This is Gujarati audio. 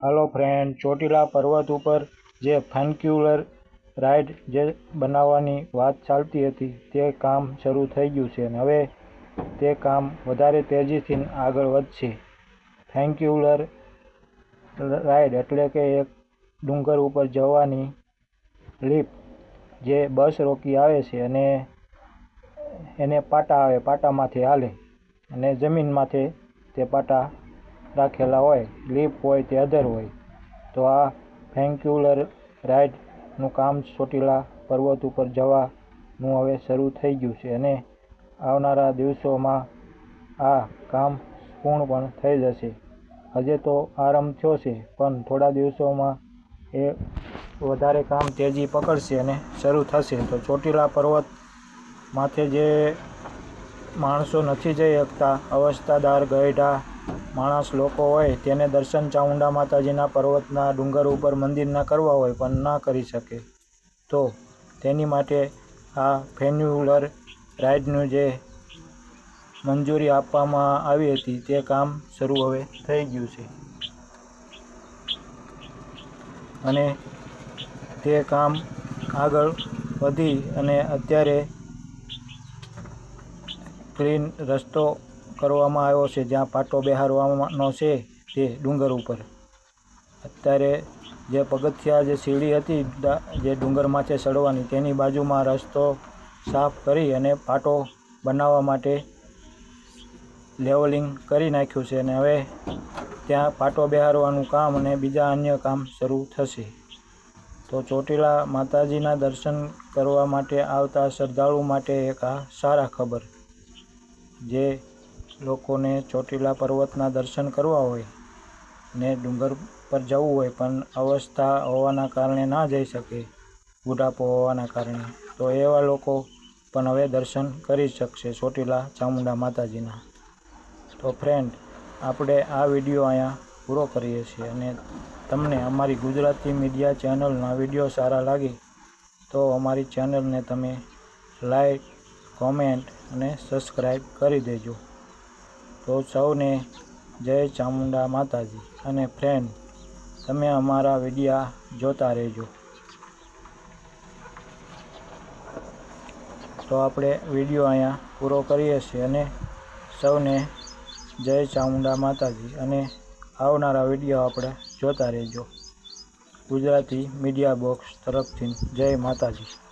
હાલો ફ્રેન્ડ ચોટીલા પર્વત ઉપર જે ફનક્યુલર રાઇડ જે બનાવવાની વાત ચાલતી હતી, તે કામ શરૂ થઈ ગયું છે અને હવે તે કામ વધારે તેજીથી આગળ વધશે. ફેન્ક્યુલર રાઇડ એટલે કે એક ડુંગર ઉપર જવાની લિફ્ટ જે બસ રોકી આવે છે અને એને પાટા આવે, પાટામાંથી હાલે અને જમીનમાંથી તે પાટા રાખેલા હોય, લીપ હોય કે અધર હોય, તો આ ફેન્ક્યુલર રાઈડનું કામ ચોટીલા પર્વત ઉપર જવાનું હવે શરૂ થઈ ગયું છે અને આવનારા દિવસોમાં આ કામ પૂર્ણ પણ થઈ જશે. હજે તો આરંભ થયો છે, પણ થોડા દિવસોમાં એ વધારે કામ તેજી પકડશે અને શરૂ થશે. તો ચોટીલા પર્વત માથે જે માણસો નથી જઈ શકતા, અવસ્થાદાર ગયઢા માણસ લોકો હોય તેને દર્શન ચામુંડા માતાજીના પર્વતના ડુંગર ઉપર મંદિરના કરવા હોય પણ ના કરી શકે. તો તેની માટે આ ફેન્યુલર રાઇડનું જે મંજૂરી આપવામાં આવી હતી તે કામ શરૂ હવે થઈ ગયું છે. અને તે કામ આગળ વધી અને અત્યારે ક્લીન રસ્તો કરવામાં આવ્યો છે, જ્યાં પાટો બેહારવાનો છે તે ડુંગર ઉપર. અત્યારે જે પગથિયા, જે સીડી હતી જે જે ડુંગરમાંથી ચડવાની તેની બાજુમાં રસ્તો સાફ કરી અને પાટો બનાવવા માટે લેવલિંગ કરી નાખ્યું છે અને હવે ત્યાં પાટો બેહારવાનું કામ અને બીજા અન્ય કામ શરૂ થશે. તો ચોટીલા માતાજીના દર્શન કરવા માટે આવતા શ્રદ્ધાળુ માટે એક આ સારા ખબર, જે લોકોને ચોટીલા પર્વતના દર્શન કરવા હોય ને ડુંગર પર જવું હોય, પણ અવસ્થા હોવાના કારણે ના જઈ શકે, બુઢાપો હોવાના કારણે. તો એવા લોકો પણ હવે દર્શન કરી શકશે ચોટીલા ચામુંડા માતાજીના. તો ફ્રેન્ડ આપણે આ વીડિયો અહીંયા પૂરો કરીએ છીએ અને તમને અમારી ગુજરાતી મીડિયા ચેનલના વીડિયો સારા લાગે, તો અમારી ચેનલને તમે લાઈક, કોમેન્ટ અને સબસ્ક્રાઈબ કરી દેજો. તો સૌને જય ચામુંડા માતાજી અને ફ્રેન્ડ તમે અમારા વિડીયા જોતા રહેજો. તો આપણે વીડિયો અહીંયા પૂરો કરીએ છીએ અને સૌને જય ચામુંડા માતાજી અને આવનારા વીડિયો આપણે જોતા રહેજો. ગુજરાતી મીડિયા બોક્સ તરફથી જય માતાજી.